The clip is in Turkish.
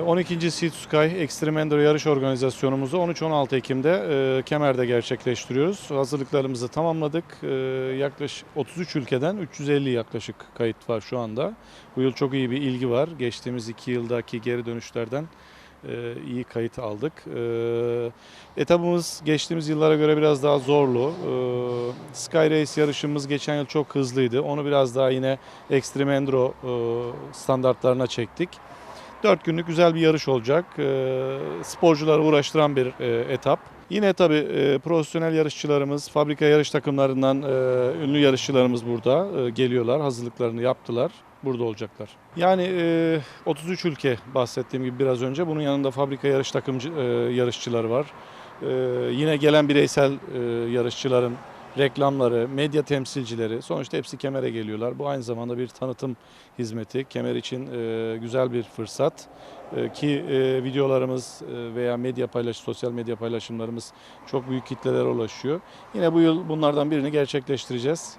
12. Sea to Sky Extreme Enduro yarış organizasyonumuzu 13-16 Ekim'de e, Kemer'de gerçekleştiriyoruz. Hazırlıklarımızı tamamladık. E, yaklaşık 33 ülkeden 350 yaklaşık kayıt var şu anda. Bu yıl çok iyi bir ilgi var. Geçtiğimiz iki yıldaki geri dönüşlerden e, iyi kayıt aldık. E, etabımız geçtiğimiz yıllara göre biraz daha zorlu. E, Sky Race yarışımız geçen yıl çok hızlıydı. Onu biraz daha yine Extreme Enduro e, standartlarına çektik. 4 günlük güzel bir yarış olacak. E, sporcuları uğraştıran bir e, etap. Yine tabii e, profesyonel yarışçılarımız, fabrika yarış takımlarından e, ünlü yarışçılarımız burada geliyorlar. Hazırlıklarını yaptılar. Burada olacaklar. Yani e, 33 ülke bahsettiğim gibi biraz önce. Bunun yanında fabrika yarış takımcı e, yarışçıları var. Yine gelen bireysel yarışçıların reklamları, medya temsilcileri sonuçta hepsi Kemer'e geliyorlar. Bu aynı zamanda bir tanıtım hizmeti. Kemer için e, güzel bir fırsat. E, ki e, videolarımız e, veya medya paylaş, sosyal medya paylaşımlarımız çok büyük kitlelere ulaşıyor. Yine bu yıl bunlardan birini gerçekleştireceğiz.